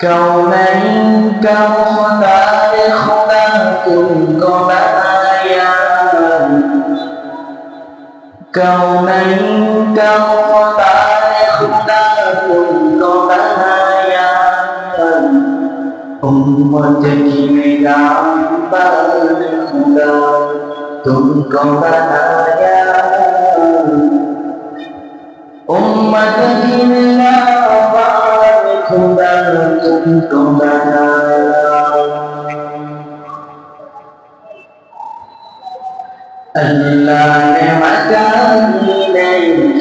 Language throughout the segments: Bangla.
كونين كالخدار خداكم كبايا كونين كالخدار خداكم كبايا أمتك لدعبال خدا تنكو بنايا أمتك لدعبال كنتم ألا نعتان إليك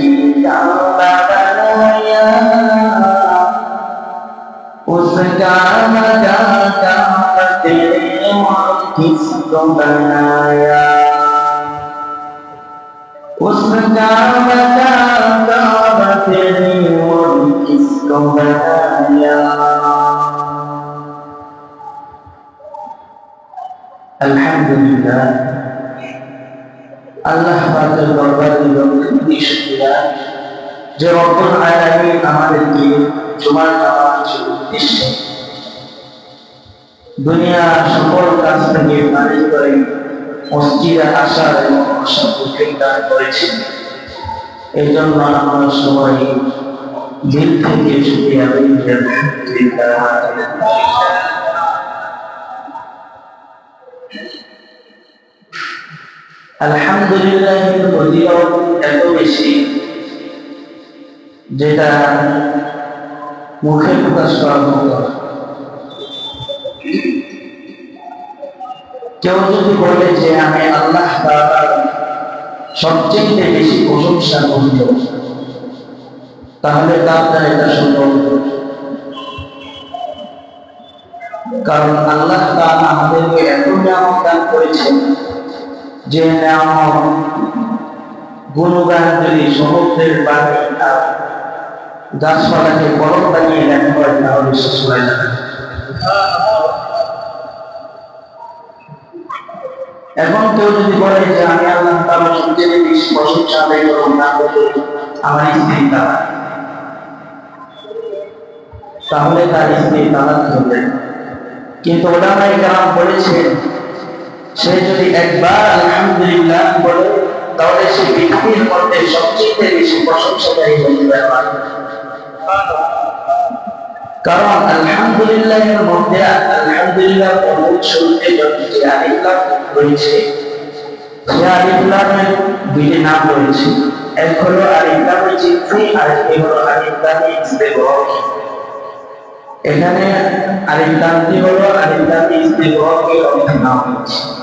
শুকরিয়া যে রব্বুল আলামিন আমাদেরকে জুমার দুনিয়ার সকল কাজ থেকে বাড়ি করে মসজিদে আসার এবং আসার দান করেছেন এই জন্য আমরা সবাই দিল থেকে শুক্রিয়া আলহামদুলিল্লাহ আলহামদুলিল্লাহ ফজিলত এত বেশি, যেটা মুখে প্রকাশ করার মতো। কেউ যদি বলে যে আমি আল্লাহ সবচেয়ে বেশি প্রশংসা করব তাহলে তার দ্বারা এটা সম্ভব কারণ আল্লাহ তাআলা আমাদেরকে এত নিয়ামত দান করেছেন গুণগান যদি সমুদ্রের গাছপালাকে হয়, তাহলে শেষ এখন কেউ যদি বলে যে, আমি আল্লাহ না আমার স্ত্রী তারা তাহলে তার স্ত্রী তালাক হবে কিন্তু ওলামাই কালাম বলেছেন সে যদি একবার আলহামদুলিল্লাহ বলে, তাহলে সে পৃথিবীর মধ্যে সবচেয়ে বেশি প্রশংসাকারী হতে পারে কারণ আলহামদুলিল্লাহের মধ্যে আলহামদুলিল্লাহ মূল শুরুতে যে আলিফলাম রয়েছে। রয়েছে। এখানে আলিফলামটি হলো নাম হয়েছে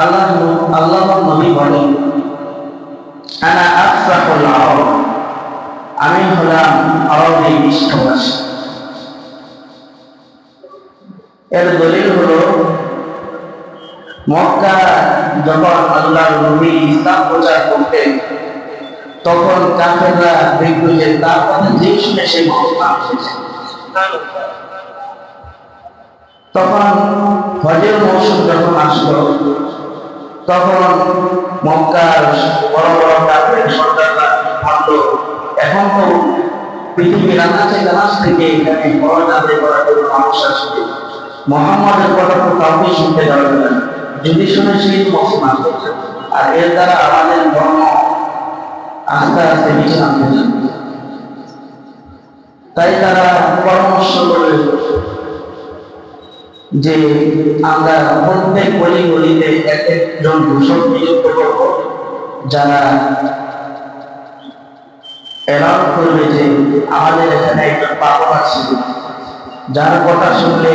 আল্লাহ আল্লাহ নবী বলেন আনা আফসাহুল আরব আমি হলাম আরবে মিষ্টভাষী এর দলিল হলো, মক্কা যখন আল্লাহ নবী ইসলাম প্রচার করতেন, তখন কাফেররা যে তার কথা যে শুনে তখন হজের মৌসুম যখন আসলো তখন মক্কার বড় বড় কাপড়ের সরকাররা ভাবলো এখন তো পৃথিবীর আনাচে কানাচ থেকে এখানে বড় যাত্রী করার জন্য মানুষ আসবে। মোহাম্মদের কথা তো কাউকে শুনতে যাবে না। যদি শুনে সেই মুসলমান আর এর দ্বারা আমাদের ধর্ম আস্তে আস্তে নিচে তাই তারা পরামর্শ করে যে আমরা প্রত্যেক গলি গলিতে এক একজন দূষক নিযুক্ত করব, যারা করবে যে আমাদের এখানে একজন পাগল আছে যার কথা শুনলে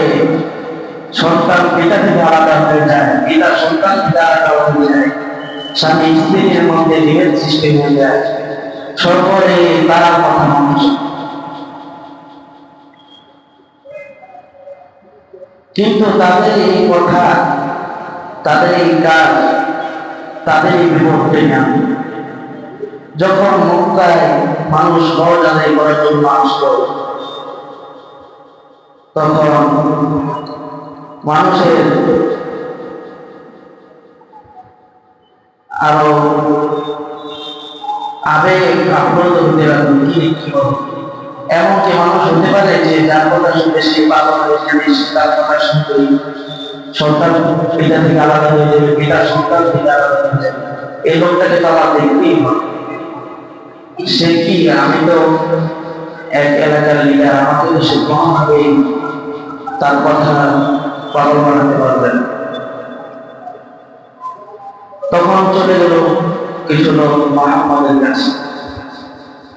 সন্তান পিতা থেকে আলাদা হয়ে যায়, পিতা সন্তান থেকে আলাদা হয়ে যায়, স্বামী স্ত্রীর মধ্যে বিভেদ সৃষ্টি হয়ে যায়। সর্বরে তারা কথা মানুষ কিন্তু তাদের এই কথা, তাদের এই কাজ, তাদের এই বিপক্ষে না। যখন মক্কায় মানুষ হজ আদায় করার জন্য আসলো, তখন মানুষের আরও আবেগ আপ্লুত হতে লাগল, কি কি হবে এমনকি মানুষ হতে পারে যে যার কথা সে তার কথা শুনতে সন্তান পিতা থেকে আলাদা হয়ে যাবে, পিতা সন্তান থেকে আলাদা হয়ে যাবে। এই লোকটাকে তো সে কি? আমি তো এক এলাকার লিডার আমাকে তো সে কোনোভাবে তার কথা পাগল বানাতে পারবেন তখন চলে গেল কিছু লোক মোহাম্মদের কাছে।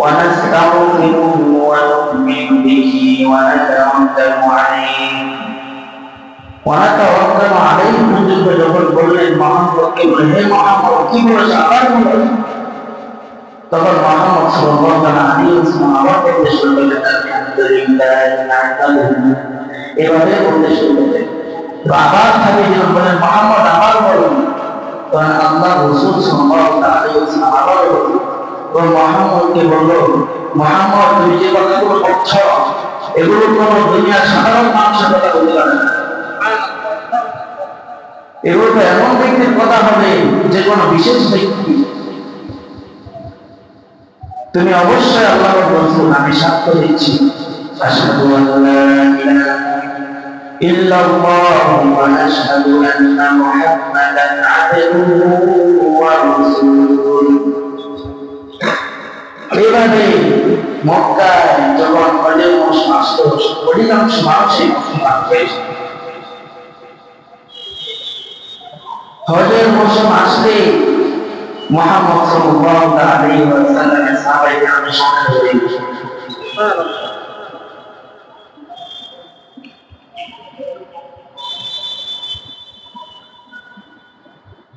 ونستغفره ونؤمن به ونتوكل عليه ونتوكل عليه পর্যন্ত যখন বললেন মোহাম্মদকে বলে হে মোহাম্মদ কি বলেছে আবার বলেন তখন মোহাম্মদ সাল্লাল্লাহু আলাইহি ওয়াসাল্লাম আবার বলতে শুরু করলেন আলহামদুলিল্লাহ নাহমাদুহু এভাবে বলতে শুরু করলেন তো আবার থাকি যখন বলেন মোহাম্মদ আবার বলুন তখন আল্লাহ রসুল সাল্লাল্লাহু আলাইহি ওয়াসাল্লাম মোহাম্মদ তুমি কথাগুলো এগুলো দুনিয়ার সাধারণ মানুষের কথা বলতে পারে এগুলো তো এমন ব্যক্তির কথা হবে যে কোনো বিশেষ ব্যক্তি। তুমি অবশ্যই আল্লাহ রসুল আমি সাক্ষ্য দিচ্ছি। এইভাবে মক্কায় যখন হজের মৌসুম আসতো অধিকাংশ হয়েছে হজের মৌসুম আসলে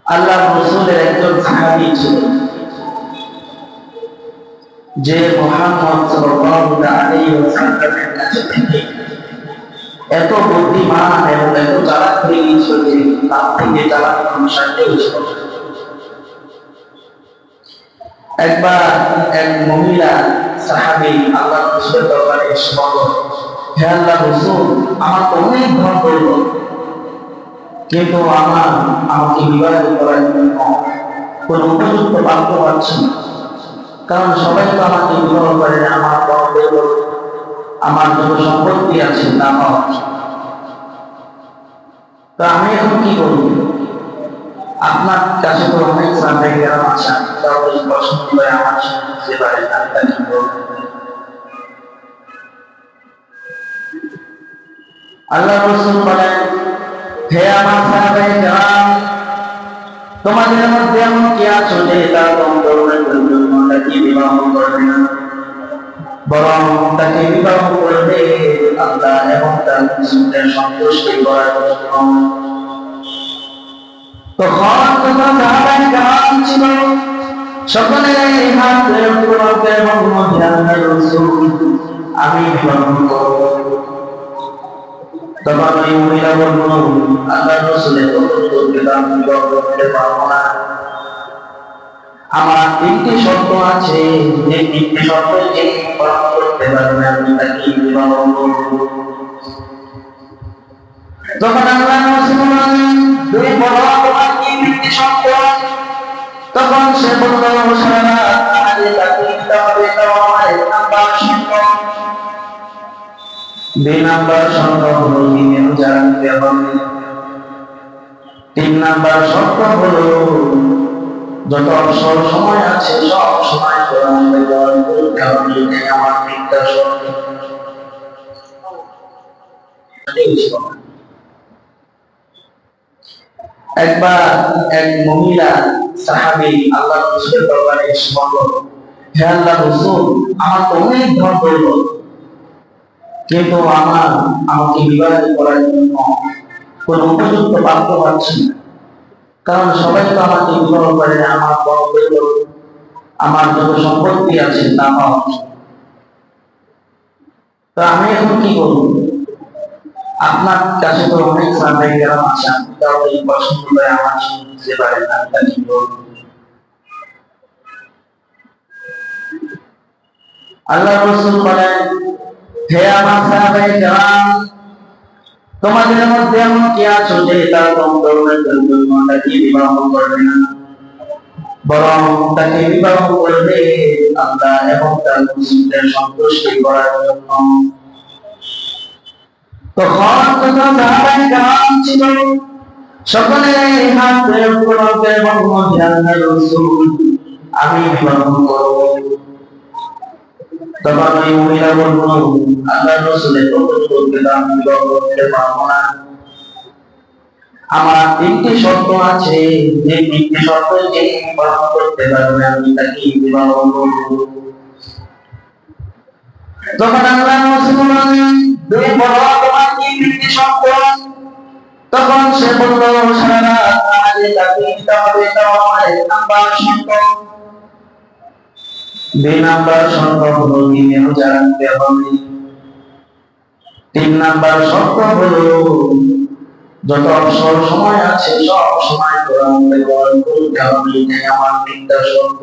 আল্লাহ রসুলের একজন সাহাবী যে মোহাম্মদ সাল্লাল্লাহু আলাইহি ওয়াসাল্লামের কাছে থেকে। এত বুদ্ধিমান এবং এত আমার অনেক ধন করল কিন্তু আমার, আমাকে বিবাহ করার জন্য কোন উপযুক্ত পাত্র পাচ্ছি না। কারণ সবাই তো আমাকে বিবাহ করে না, আমার বড়দের আমার যত সম্পত্তি আছে, তা পাওয়া তো আমি এখন কি করব? আপনার কাছে তো অনেক সামনে গেলাম আছে, আমি তাহলে পছন্দ করে আমার যে করব আল্লাহ রসুল বলেন, হে আমার কেরাম, তোমাদের মধ্যে এমন কি আছো যে তার জন্য তাকে বিবাহ করবে না। বরং তাকে বিবাহ করবে আল্লাহ এবং তার রসুলের সন্তুষ্টি করার জন্য। আমি বিবাহ করব। তখন ওই মহিলা বলল, আল্লাহ রসুলের আমি বিবাহ করতে পারব না। আমার তিনটি শর্ত আছে। যে তিনটি শর্ত যে পালন করতে পারবে আমি তাকে বিবাহ বললেন তুমি বলো তোমার কি তিনটি শর্ত তখন সে বলল আমার দুই জানতে হবে। তিন নাম্বার শর্ত হলো যত সময় আছে, সব সময় আমার শর্ত একবার এক মহিলা সাহাবী আল্লাহ দরবারে এসে বলল, হে আল্লাহ রসুল, আমার তো অনেক ধন দৌলত কিন্তু আমার, আমাকে করার জন্য কোন উপযুক্ত পাত্র পাচ্ছি না। কারণ সবাই তো আমাকে বিবাহ করে আমার বড় আমার যত সম্পত্তি আছে তা পাওয়া। তো আমি এখন কি করব আপনার কাছে তো অনেক সার্ভে গ্রাম আছে আপনি তাও এই করে আমার আমি তা কি আল্লাহ রসুল বলেন, হে আমার তোমাদের মধ্যে এমন কি আছো যে তার কম ধরনের জন্য তাকে বিবাহ করবে না? বরং তাকে বিবাহ করবে আল্লাহ এবং তার মুসলিমদের সন্তুষ্টি করার জন্য। তখন যত সাহাবাই কাম ছিল, সকলে হাত করবে এবং মহিলা রসুল, আমি বিবাহ করব। তখন ওই মহিলা বলল আল্লাহ রসুলের প্রতিযোগকে আমি বিবাহ করতে পারব না। আমার তিনটি শর্ত আছে, যে তিনটি শর্ত যে পালন করতে পারবে, আমি তাকে বিবাহ করব। তখন আল্লাহ রসুল তুমি বলো, তোমার কি তিনটি শর্ত? তখন সে বলল, সারা কাজে তাকে দিতে হবে এটা আমার নাম্বার শর্ত। দুই নাম্বার শর্ত হলো রোজা রাখতে হবে তিন নাম্বার শর্ত হলো যত অবসর সময় আছে, সব সময় কোরআন ব্যবহার করতে হবে এটাই আমার তিনটা শর্ত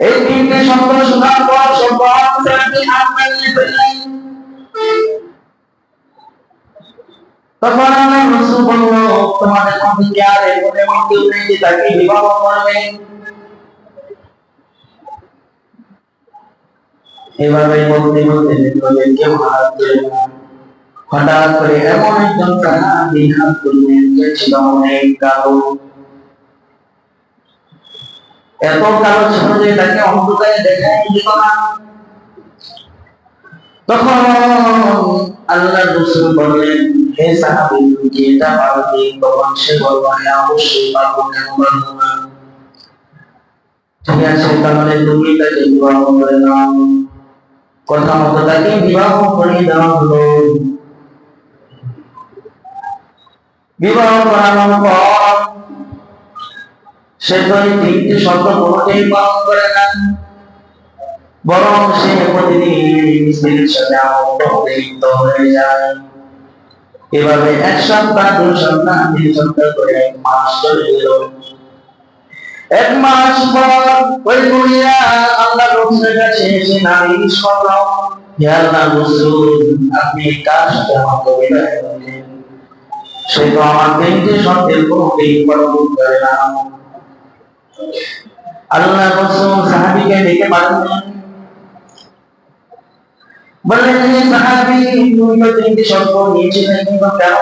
এই তিনটে শব্দ শোনার পর সব আনসারটি হাত তখন আমার রসুল বলল, তোমাদের মধ্যে কি আর এরকম এমন কেউ নেই তাকে বিবাহ করবে এভাবে বলতে বলতে হঠাৎ করে এমন একজন হাত তুললেন যে ছিল অনেক কালো। এত কালো ছিল যে তাকে অন্ধকারে যেত না। তখন আল্লাহ রসুল বললেন, হে সাহাবী, তুমি কি এটা তখন সে বলল হ্যাঁ অবশ্যই পারব, কেন পারব না? ঠিক আছে, তাহলে তুমি তাকে বিবাহ করে নাও। কথা মতো তাকে বিবাহ করে দেওয়া হলো। বিবাহ করানোর পর সে তো এই তিনটি শর্ত কোনোটাই পালন করে না, বরং সে প্রতিদিন এভাবে এক সপ্তাহ, দুই সপ্তাহ, তিন সপ্তাহ করে এক মাস চলে গেল। এক মাস পর ওই মহিলা আল্লাহ রসুলের কাছে এসে নালিশ করল হে আল্লাহ রসুল আপনি কার সাথে বিদায় করলেন সে তো আমার তিনটি শর্তের কোনোটাই পালন করে না। আল্লাহ রসুল সাহাবিকে ডেকে পাঠালেন কেন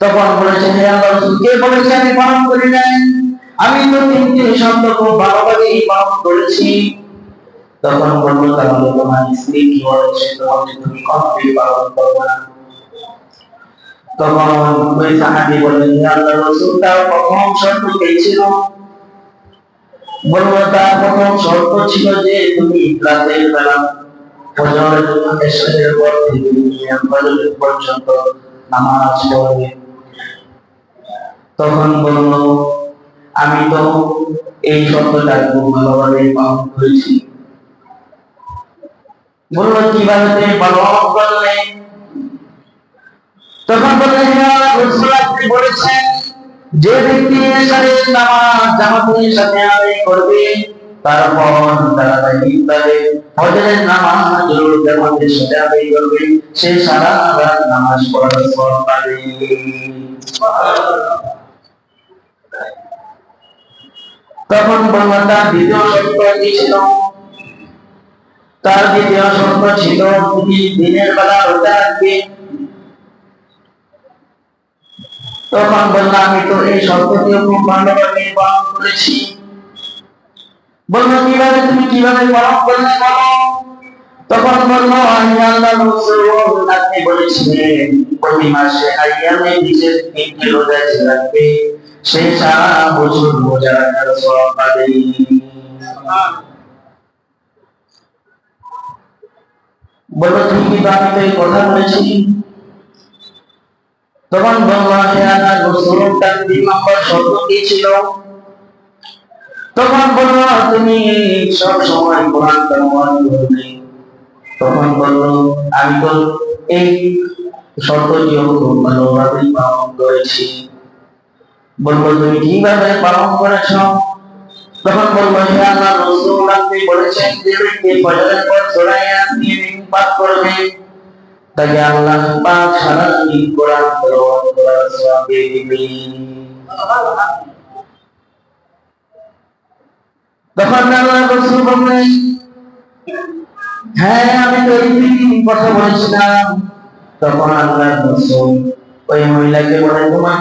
তখন বলেছে হে আল্লাহ রসুল, কে বলেছে আমি পালন করি নাই? আমি তো তিনটি শর্ত খুব ভালোভাবেই পালন করেছি। তখন বলল তাহলে তোমার স্ত্রী কি বলেছে তোমাকে তুমি কখনোই পালন করবে না। তখন ওই সাহাবি বললেন, হে আল্লাহ রসুল, তার প্রথম শর্ত কি ছিল? বলব তার প্রথম শর্ত ছিল যে তুমি রাতের বেলা ফজর এসের পর থেকে নিয়ে ফজর পর্যন্ত নামাজ পড়বে। তখন বলল আমি তো এই শব্দটা খুব ভালোভাবে পালন করেছি। বলল, কীভাবে তুমি পালন করলে? তখন বললেন আপনি বলেছেন, যে ব্যক্তি এশারের নামাজ জামাতের সাথে আদায় করবে, তারপর তাড়াতাড়ি ইফতারে ফজরের নামাজ জরুর জামাতের সাথে আদায় করবে। সে সারা রাত নামাজ পড়ার সব পাবে তখন বলল তার দ্বিতীয় কি ছিল। তার দ্বিতীয় শর্ত ছিল তুমি দিনের বেলা রোজা রাখবে তখন বললাম, আমি তো এই শর্তটিও খুব ভালোভাবে পালন করেছি। বলল, কীভাবে তুমি কীভাবে পালন করলে বলো? তখন বলল, আমি আল্লাহ বলেছিলেন, প্রতি মাসে আইয়ামে বিশেষ তিনটি রোজা রাখবে। সে সারা বছর রোজা রাখার সব পাবে বলল তুমি কি আমি তো এই কথা বলেছি? তখন বলল হে আল্লাহ তিন নম্বর শর্ত কি তখন বলল, তুমি সব সময় কোরআন তেলাওয়াত করবে তখন বলল, আমি তো এই শর্তটিও খুব ভালোভাবেই পালন করেছি। বলব তুমি কীভাবে পালন করেছ? তখন বলব, হে আল্লাহ রসুল, আপনি বলেছেন যে ব্যক্তি ফজরের পর সূরা ইয়াসিন পাঠ করবে। তাকে আল্লাহ পাক সারা দিন কোরআন তেলাওয়াত করার সওয়াব দিবেন। তখন আল্লাহ রসুল বললেন হ্যাঁ আমি তো এই কথা বলেছিলাম। তখন আল্লাহ রসুল ওই মহিলাকে বলে তোমার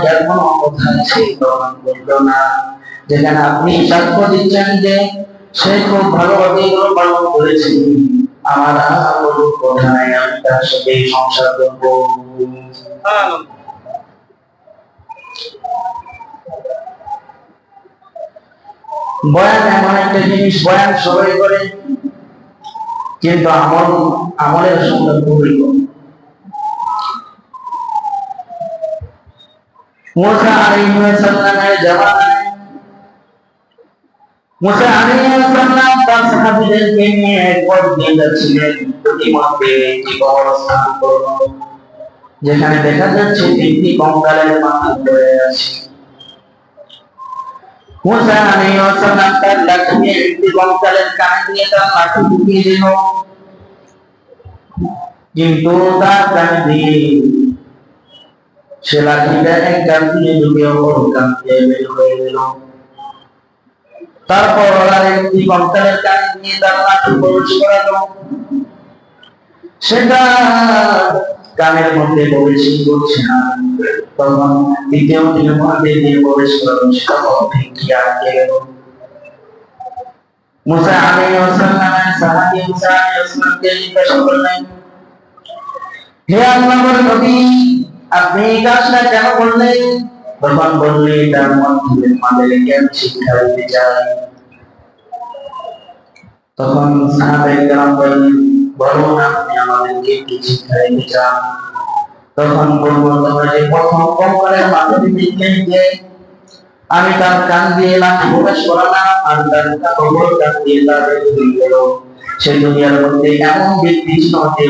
তখন না। যেখানে আপনি সাক্ষ্য দিচ্ছেন যে সে খুব ভালোভাবে এগুলো পালন করেছে। আমার আর কথা নাই আমি তার সাথে সংসার বয়ান এমন একটা জিনিস, বয়ান সবাই করে, কিন্তু আমল আমলের কম মুসা আলাইহিস সালামের জামানায় মুসা আলাইহিস সালাম তার সাহাবীদেরকে নিয়ে একবার দিয়ে যাচ্ছিলেন প্রতিমধ্যে একটি কবরস্থান করল যেখানে দেখা যাচ্ছে তিনটি কঙ্কালের মাথা পড়ে আছে মুসা আলাইহিস সালাম তার লাঠি দিয়ে একটি কঙ্কালের কানে দিয়ে তার লাঠি ঢুকিয়ে দিল কিন্তু তার কানে দিয়ে সে লাঠিটা এক কান দিয়ে ঢুকে অপর কান দিয়ে বের হয়ে গেল। তারপর আর একটি কঙ্কালের কানে দিয়ে তার লাঠি প্রবেশ করালো সেটা কানের মধ্যে প্রবেশ করছে না। তখন দ্বিতীয় দিনের মধ্যে দিয়ে প্রবেশ করালো, সেটা অর্ধেক কি আটকে গেল। মুসা আলাইহিস সালামের সাহাবী মুসা আলাইহিস সালামকে জিজ্ঞাসা করলেন, হে আল্লাহর নবী আপনি এই কাজটা কেন করলেন? তখন বললে, তার মধ্যে আমাদেরকে আমি শিক্ষা দিতে চাই। তখন বলুন আপনি আমাদেরকে কি শিক্ষা দিতে চান। তখন বলব তোমরা যে প্রথম মাধ্যমে দেখলেন যে আমি তার কান দিয়ে করালাম আর তার কবর কান দিয়ে হয়ে গেল সে দুনিয়ার মধ্যে এমন ব্যক্তি ছিল যে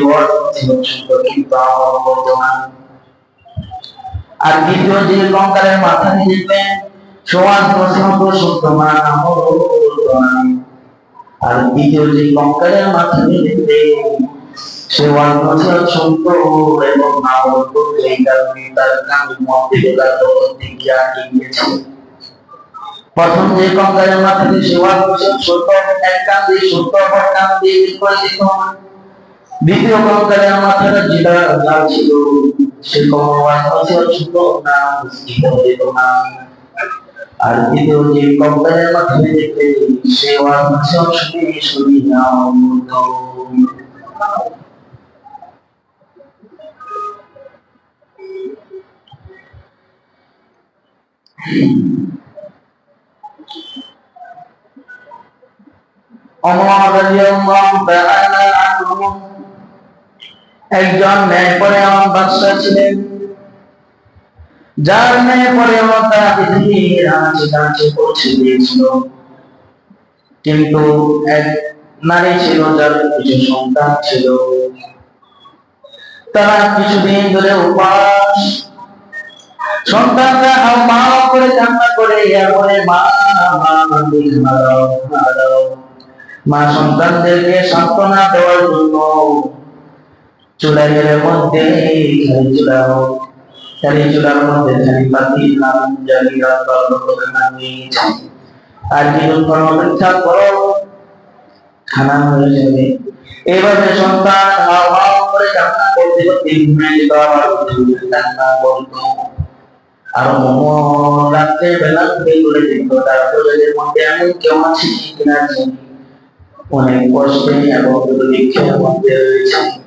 কিন্তু আমার বর্তমান আর দ্বিতীয় যে কঙ্কালের মাথা নিয়ে দেখবেন সমাজ প্রশ্ন শুদ্ধমান আমল আর দ্বিতীয় যে কঙ্কালের মাথা নিয়ে সেবা দ্বিতীয় কঙ্কালের মাথাটা যেটা ছিল। সে কমওয়ান হচ্ছে না মুসলিম হইত না আর দ্বিতীয় যে কঙ্কালের মাথায় দেখতে সে ওয়ান শুনে শুনি না Thank you. একজন ন্যায় পরে আমার বাদশা ছিলেন যার ন্যায় পরে আমার দিয়েছিল কিন্তু এক নারী ছিল যার কিছু সন্তান ছিল তারা কিছুদিন ধরে উপাস সন্তানরা মা করে কান্না করে এরপরে মা মা সন্তানদেরকে সান্ত্বনা দেওয়ার জন্য চুলাইয়ের মধ্যে খালি চুলাও খালি চুলার মধ্যে খালি পাতি নাম নামিয়েছি আর অপেক্ষা করো, খানা হয়ে যাবে। সন্তান হাওয়া করে কান্না করতে করতে যেত কান্না করতো। আর রাত্রে বেলা ঘুরে ঘুরে দেখতো তার মধ্যে এমন কেউ আছে কিনা অনেক কষ্টে এবং দুর্ভিক্ষের মধ্যে রয়েছে।